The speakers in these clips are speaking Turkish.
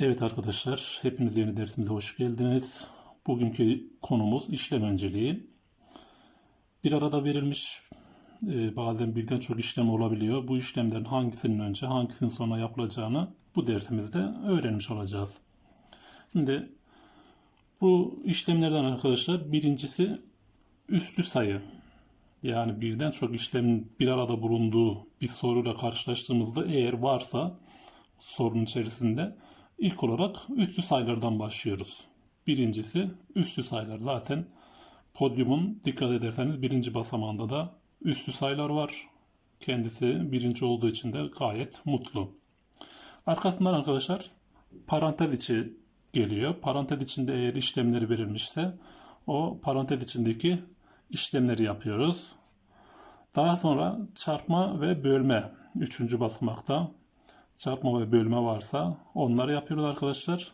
Evet arkadaşlar, hepiniz yeni dersimize hoş geldiniz. Bugünkü konumuz işlem önceliği. Bir arada verilmiş e, bazen birden çok işlem olabiliyor. Bu işlemlerin hangisinin önce, hangisinin sonra yapılacağını bu dersimizde öğrenmiş olacağız. Şimdi bu işlemlerden arkadaşlar birincisi üstü sayı. Yani birden çok işlemin bir arada bulunduğu bir soruyla karşılaştığımızda eğer varsa sorunun içerisinde ilk olarak üstü sayılardan başlıyoruz. Birincisi üstü sayılar. Zaten podyumun dikkat ederseniz birinci basamağında da üstü sayılar var. Kendisi birinci olduğu için de gayet mutlu. Arkasından arkadaşlar parantez içi geliyor. Parantez içinde eğer işlemleri verilmişse o parantez içindeki işlemleri yapıyoruz. Daha sonra çarpma ve bölme üçüncü basamakta çarpma ve bölme varsa onları yapıyoruz arkadaşlar.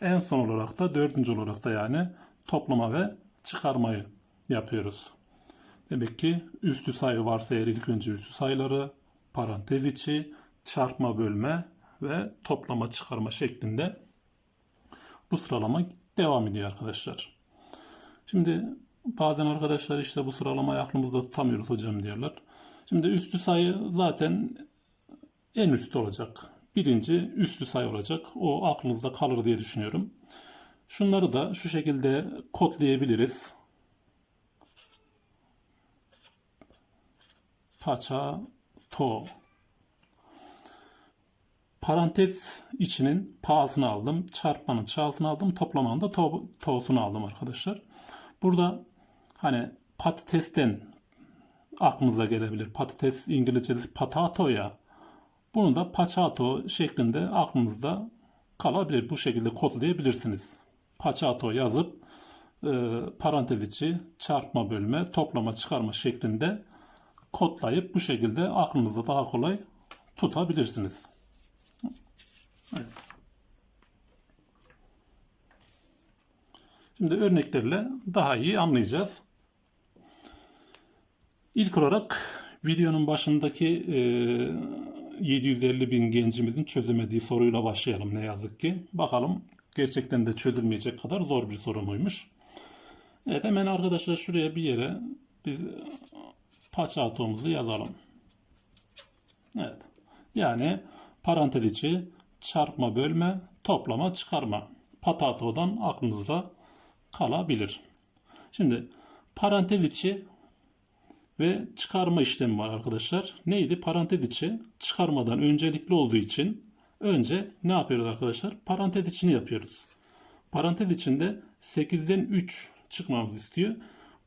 En son olarak da dördüncü olarak da yani toplama ve çıkarmayı yapıyoruz. Demek ki üstü sayı varsa eğer ilk önce üstü sayıları, parantez içi, çarpma bölme ve toplama çıkarma şeklinde bu sıralama devam ediyor arkadaşlar. Şimdi bazen arkadaşlar işte bu sıralamayı aklımızda tutamıyoruz hocam diyorlar. Şimdi üstü sayı zaten en üst olacak. Birinci üstü sayı olacak. O aklınızda kalır diye düşünüyorum. Şunları da şu şekilde kodlayabiliriz. Paça to. Parantez içinin pa'sını aldım. Çarpmanın çağısını aldım. Toplamanın da to, to'sunu aldım arkadaşlar. Burada hani patatesten aklınıza gelebilir. Patates İngilizcesi patato ya. Bunu da paçato şeklinde aklınızda kalabilir. Bu şekilde kodlayabilirsiniz. Paçato yazıp e, parantez içi çarpma bölme toplama çıkarma şeklinde kodlayıp bu şekilde aklınızda daha kolay tutabilirsiniz. Evet. Şimdi örneklerle daha iyi anlayacağız. İlk olarak videonun başındaki e, 750 bin gencimizin çözemediği soruyla başlayalım ne yazık ki. Bakalım gerçekten de çözülmeyecek kadar zor bir soru muymuş. Evet hemen arkadaşlar şuraya bir yere biz paça atomumuzu yazalım. Evet. Yani parantez içi çarpma bölme toplama çıkarma. Patato'dan aklınıza kalabilir. Şimdi parantez içi ve çıkarma işlemi var arkadaşlar. Neydi? Parantez içi çıkarmadan öncelikli olduğu için önce ne yapıyoruz arkadaşlar? Parantez içini yapıyoruz. Parantez içinde 8'den 3 çıkmamızı istiyor.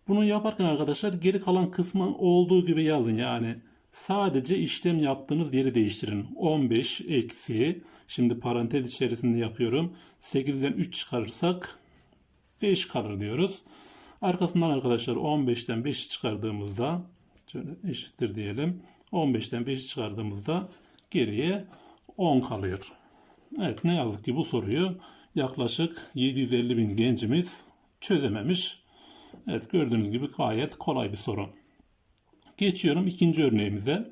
Bunu yaparken arkadaşlar geri kalan kısmı olduğu gibi yazın. Yani sadece işlem yaptığınız yeri değiştirin. 15 eksi şimdi parantez içerisinde yapıyorum. 8'den 3 çıkarırsak 5 kalır diyoruz. Arkasından arkadaşlar 15'ten 5'i çıkardığımızda şöyle eşittir diyelim. 15'ten 5'i çıkardığımızda geriye 10 kalıyor. Evet ne yazık ki bu soruyu yaklaşık 750 bin gencimiz çözememiş. Evet gördüğünüz gibi gayet kolay bir soru. Geçiyorum ikinci örneğimize.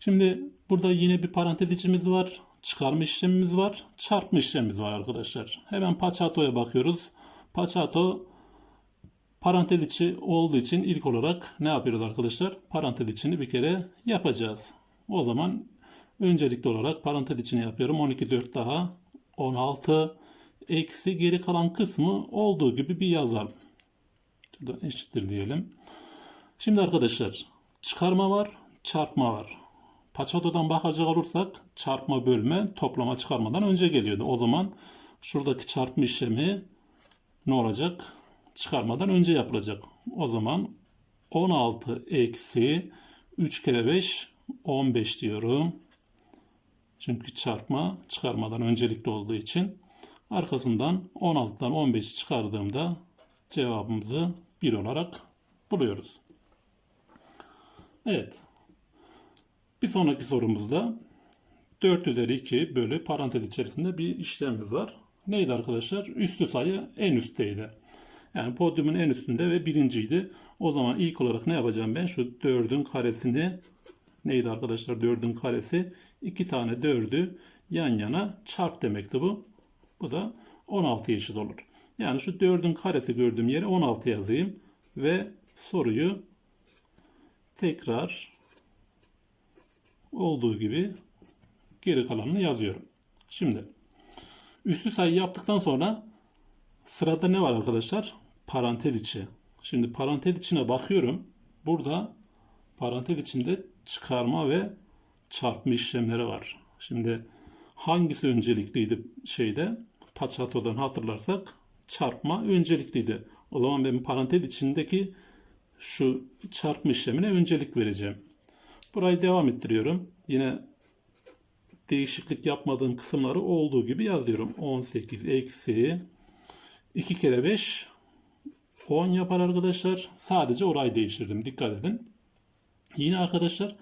Şimdi burada yine bir parantez içimiz var. Çıkarma işlemimiz var. Çarpma işlemimiz var arkadaşlar. Hemen Paçato'ya bakıyoruz. Paçato parantez içi olduğu için ilk olarak ne yapıyoruz arkadaşlar? Parantez içini bir kere yapacağız. O zaman öncelikli olarak parantez içini yapıyorum. 12 4 daha 16 eksi geri kalan kısmı olduğu gibi bir yazalım. Şurada eşittir diyelim. Şimdi arkadaşlar çıkarma var, çarpma var. Paçato'dan bakacak olursak çarpma bölme toplama çıkarmadan önce geliyordu. O zaman şuradaki çarpma işlemi ne olacak? Çıkarmadan önce yapılacak. O zaman 16 eksi 3 kere 5 15 diyorum. Çünkü çarpma çıkarmadan öncelikli olduğu için. Arkasından 16'dan 15'i çıkardığımda cevabımızı 1 olarak buluyoruz. Evet. Bir sonraki sorumuzda 4 üzeri 2 bölü parantez içerisinde bir işlemimiz var. Neydi arkadaşlar? Üstü sayı en üstteydi. Yani podyumun en üstünde ve birinciydi. O zaman ilk olarak ne yapacağım ben? Şu 4'ün karesini neydi arkadaşlar 4'ün karesi? 2 tane 4'ü yan yana çarp demekti bu. Bu da 16'ya eşit olur. Yani şu 4'ün karesi gördüğüm yere 16 yazayım. Ve soruyu tekrar olduğu gibi geri kalanını yazıyorum. Şimdi üslü sayı yaptıktan sonra sırada ne var arkadaşlar? Parantez içi. Şimdi parantez içine bakıyorum. Burada parantez içinde çıkarma ve çarpma işlemleri var. Şimdi hangisi öncelikliydi şeyde? Paçato'dan hatırlarsak çarpma öncelikliydi. O zaman ben parantez içindeki şu çarpma işlemine öncelik vereceğim. Burayı devam ettiriyorum. Yine değişiklik yapmadığım kısımları olduğu gibi yazıyorum. 18 eksi 2 kere 5 10 yapar arkadaşlar. Sadece orayı değiştirdim. Dikkat edin. Yine arkadaşlar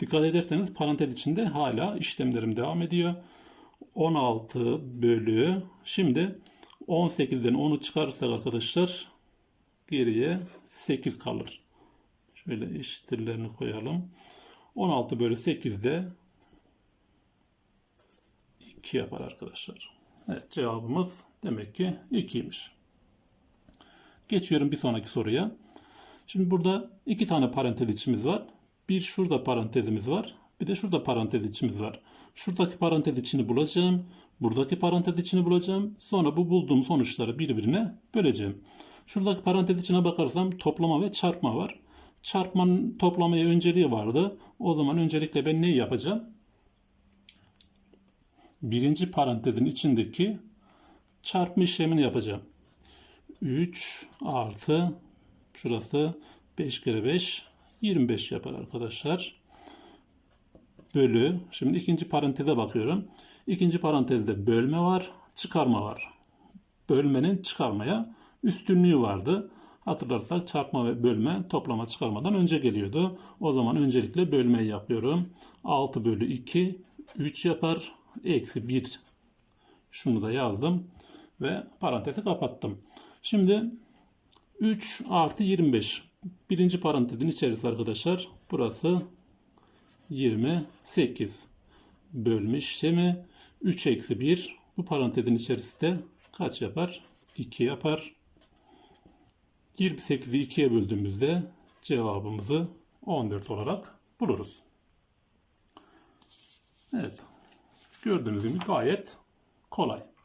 dikkat ederseniz parantez içinde hala işlemlerim devam ediyor. 16 bölü şimdi 18'den 10'u çıkarırsak arkadaşlar geriye 8 kalır. Şöyle eşittirlerini koyalım. 16 bölü 8'de 2 yapar arkadaşlar. Evet cevabımız demek ki 2'ymiş. Geçiyorum bir sonraki soruya. Şimdi burada iki tane parantez içimiz var. Bir şurada parantezimiz var. Bir de şurada parantez içimiz var. Şuradaki parantez içini bulacağım. Buradaki parantez içini bulacağım. Sonra bu bulduğum sonuçları birbirine böleceğim. Şuradaki parantez içine bakarsam toplama ve çarpma var. Çarpmanın toplamaya önceliği vardı. O zaman öncelikle ben neyi yapacağım? Birinci parantezin içindeki çarpma işlemini yapacağım. 3 artı şurası 5 kere 5 25 yapar arkadaşlar. Bölü. Şimdi ikinci paranteze bakıyorum. İkinci parantezde bölme var, çıkarma var. Bölmenin çıkarmaya üstünlüğü vardı. Hatırlarsak çarpma ve bölme toplama çıkarmadan önce geliyordu. O zaman öncelikle bölmeyi yapıyorum. 6 bölü 2 3 yapar. Eksi 1 şunu da yazdım ve parantezi kapattım. Şimdi 3 artı 25. Birinci parantezin içerisi arkadaşlar. Burası 28. Bölme işlemi 3 eksi 1. Bu parantezin içerisi de kaç yapar? 2 yapar. 28'i 2'ye böldüğümüzde cevabımızı 14 olarak buluruz. Evet. Gördüğünüz gibi gayet kolay.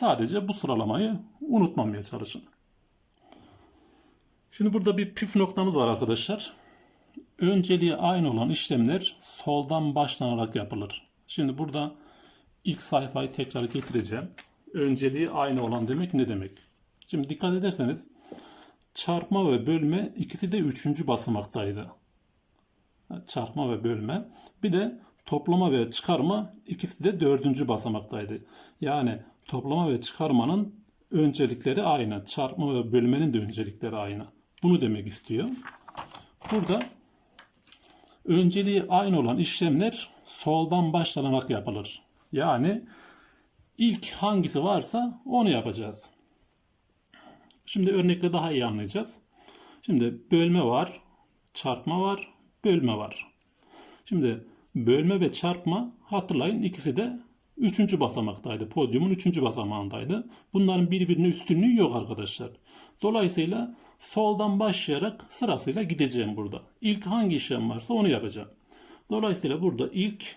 Sadece bu sıralamayı unutmamaya çalışın. Şimdi burada bir püf noktamız var arkadaşlar. Önceliği aynı olan işlemler soldan başlanarak yapılır. Şimdi burada ilk sayfayı tekrar getireceğim. Önceliği aynı olan demek ne demek? Şimdi dikkat ederseniz çarpma ve bölme ikisi de üçüncü basamaktaydı. Çarpma ve bölme. Bir de toplama ve çıkarma ikisi de dördüncü basamaktaydı. Yani toplama ve çıkarmanın öncelikleri aynı. Çarpma ve bölmenin de öncelikleri aynı. Bunu demek istiyor. Burada önceliği aynı olan işlemler soldan başlanarak yapılır. Yani ilk hangisi varsa onu yapacağız. Şimdi örnekle daha iyi anlayacağız. Şimdi bölme var, çarpma var, bölme var. Şimdi bölme ve çarpma hatırlayın ikisi de üçüncü basamaktaydı. Podyumun üçüncü basamağındaydı. Bunların birbirine üstünlüğü yok arkadaşlar. Dolayısıyla soldan başlayarak sırasıyla gideceğim burada. İlk hangi işlem varsa onu yapacağım. Dolayısıyla burada ilk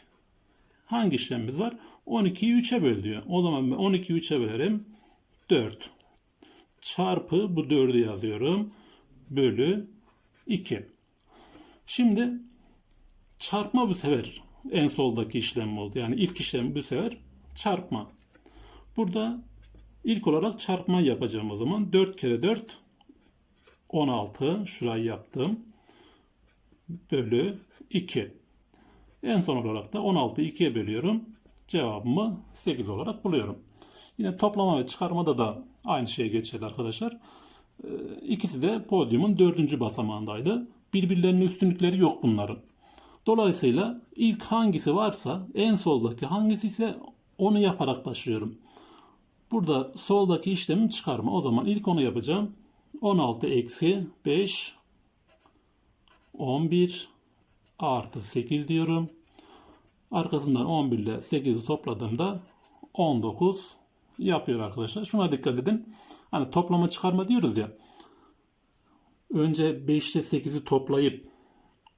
hangi işlemimiz var? 12'yi 3'e böl diyor. O zaman ben 12'yi 3'e bölerim. 4 çarpı bu 4'ü yazıyorum. Bölü 2. Şimdi çarpma bu sefer en soldaki işlem oldu. Yani ilk işlem bu sefer çarpma. Burada ilk olarak çarpma yapacağım o zaman. 4 kere 4 16. Şurayı yaptım. Bölü 2. En son olarak da 16'yı 2'ye bölüyorum. Cevabımı 8 olarak buluyorum. Yine toplama ve çıkarmada da aynı şey geçerli arkadaşlar. Ee, İkisi de podyumun dördüncü basamağındaydı. Birbirlerinin üstünlükleri yok bunların. Dolayısıyla ilk hangisi varsa en soldaki hangisi ise onu yaparak başlıyorum. Burada soldaki işlemin çıkarma. O zaman ilk onu yapacağım. 16 eksi 5 11 artı 8 diyorum. Arkasından 11 ile 8'i topladığımda 19 yapıyor arkadaşlar. Şuna dikkat edin. Hani toplama çıkarma diyoruz ya. Önce 5 ile 8'i toplayıp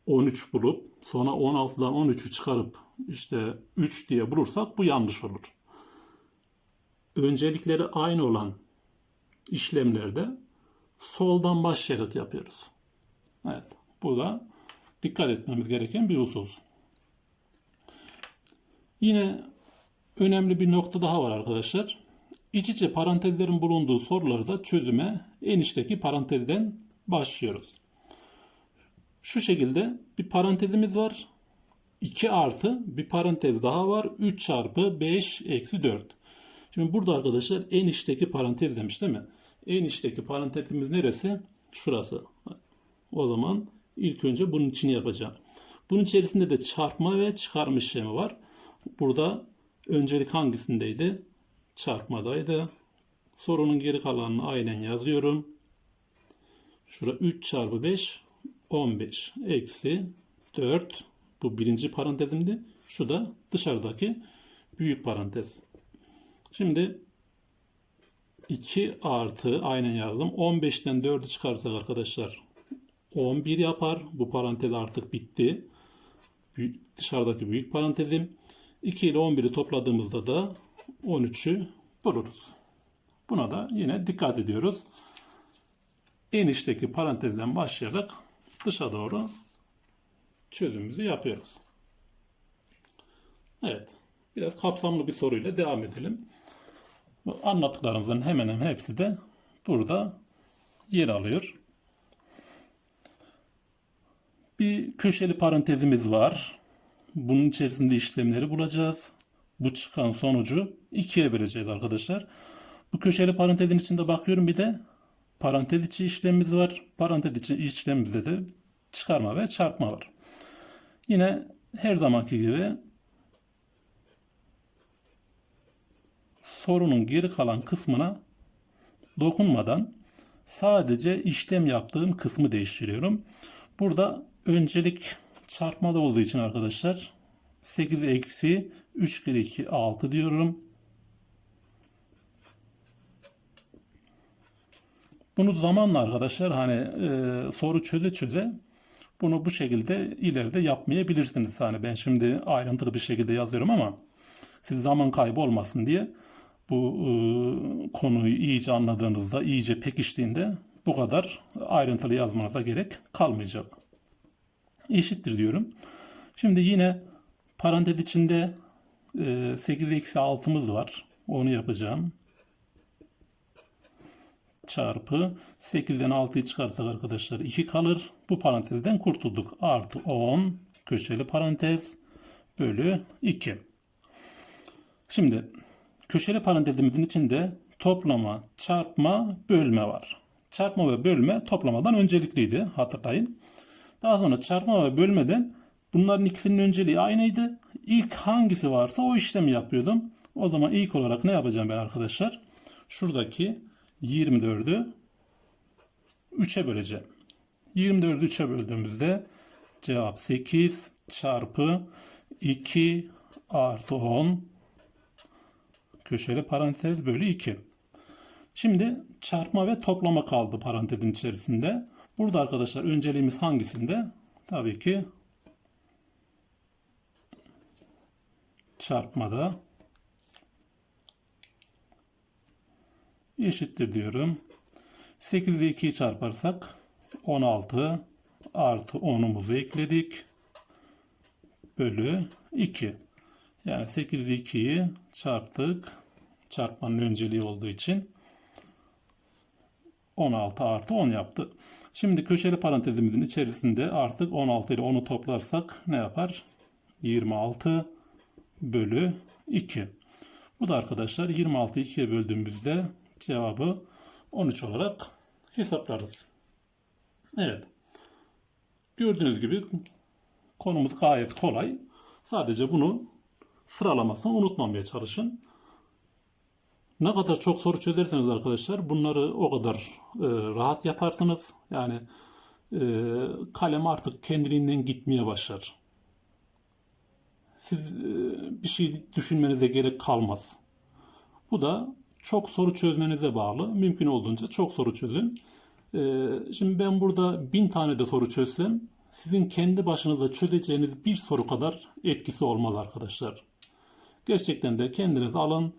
13 bulup sonra 16'dan 13'ü çıkarıp işte 3 diye bulursak bu yanlış olur. Öncelikleri aynı olan işlemlerde soldan başlayarak yapıyoruz. Evet. Bu da dikkat etmemiz gereken bir husus. Yine önemli bir nokta daha var arkadaşlar. İç içe parantezlerin bulunduğu sorularda çözüme enişteki parantezden başlıyoruz. Şu şekilde bir parantezimiz var. 2 artı bir parantez daha var. 3 çarpı 5 eksi 4. Şimdi burada arkadaşlar en içteki parantez demiş değil mi? En içteki parantezimiz neresi? Şurası. O zaman ilk önce bunun içini yapacağım. Bunun içerisinde de çarpma ve çıkarma işlemi var. Burada öncelik hangisindeydi? Çarpmadaydı. Sorunun geri kalanını aynen yazıyorum. Şura 3 çarpı 5 15 eksi 4 bu birinci parantezimdi. Şu da dışarıdaki büyük parantez. Şimdi 2 artı aynen yazdım. 15'ten 4'ü çıkarsak arkadaşlar 11 yapar. Bu parantez artık bitti. Dışarıdaki büyük parantezim. 2 ile 11'i topladığımızda da 13'ü buluruz. Buna da yine dikkat ediyoruz. En içteki parantezden başlayarak dışa doğru çözümümüzü yapıyoruz. Evet. Biraz kapsamlı bir soruyla devam edelim. Anlattıklarımızın hemen hemen hepsi de burada yer alıyor. Bir köşeli parantezimiz var. Bunun içerisinde işlemleri bulacağız. Bu çıkan sonucu ikiye böleceğiz arkadaşlar. Bu köşeli parantezin içinde bakıyorum bir de parantez içi işlemimiz var. Parantez içi işlemimizde de çıkarma ve çarpma var. Yine her zamanki gibi sorunun geri kalan kısmına dokunmadan sadece işlem yaptığım kısmı değiştiriyorum. Burada öncelik çarpmada olduğu için arkadaşlar 8 eksi 3 kere 2 6 diyorum. Bunu zamanla arkadaşlar hani e, soru çöze çöze bunu bu şekilde ileride yapmayabilirsiniz. Hani ben şimdi ayrıntılı bir şekilde yazıyorum ama siz zaman kaybı olmasın diye bu e, konuyu iyice anladığınızda, iyice pekiştiğinde bu kadar ayrıntılı yazmanıza gerek kalmayacak. Eşittir diyorum. Şimdi yine parantez içinde e, 8 eksi 6'mız var. Onu yapacağım. Çarpı 8'den 6'yı çıkarsak arkadaşlar 2 kalır. Bu parantezden kurtulduk. Artı 10 köşeli parantez bölü 2. Şimdi köşeli parantezimizin içinde toplama, çarpma, bölme var. Çarpma ve bölme toplamadan öncelikliydi hatırlayın. Daha sonra çarpma ve bölmeden bunların ikisinin önceliği aynıydı. İlk hangisi varsa o işlemi yapıyordum. O zaman ilk olarak ne yapacağım ben arkadaşlar? Şuradaki 24'ü 3'e böleceğim. 24'ü 3'e böldüğümüzde cevap 8 çarpı 2 artı 10 köşeli parantez bölü 2. Şimdi çarpma ve toplama kaldı parantezin içerisinde. Burada arkadaşlar önceliğimiz hangisinde? Tabii ki çarpmada eşittir diyorum. 8 ile 2'yi çarparsak 16 artı 10'umuzu ekledik. Bölü 2. Yani 8 ile 2'yi çarptık. Çarpmanın önceliği olduğu için 16 artı 10 yaptı. Şimdi köşeli parantezimizin içerisinde artık 16 ile 10'u toplarsak ne yapar? 26 bölü 2. Bu da arkadaşlar 26'yı 2'ye böldüğümüzde cevabı 13 olarak hesaplarız. Evet. Gördüğünüz gibi konumuz gayet kolay. Sadece bunu sıralamasını unutmamaya çalışın. Ne kadar çok soru çözerseniz arkadaşlar bunları o kadar e, rahat yaparsınız. Yani e, kalem artık kendiliğinden gitmeye başlar. Siz e, bir şey düşünmenize gerek kalmaz. Bu da çok soru çözmenize bağlı. Mümkün olduğunca çok soru çözün. Ee, şimdi ben burada bin tane de soru çözsem sizin kendi başınıza çözeceğiniz bir soru kadar etkisi olmaz arkadaşlar. Gerçekten de kendiniz alın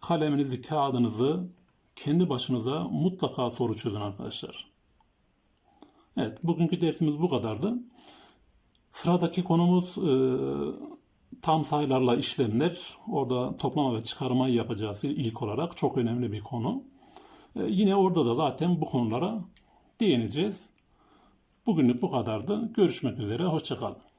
kaleminizi, kağıdınızı kendi başınıza mutlaka soru çözün arkadaşlar. Evet, bugünkü dersimiz bu kadardı. Sıradaki konumuz e, tam sayılarla işlemler. Orada toplama ve çıkarmayı yapacağız ilk olarak. Çok önemli bir konu. E, yine orada da zaten bu konulara değineceğiz. Bugünlük bu kadardı. Görüşmek üzere. Hoşçakalın.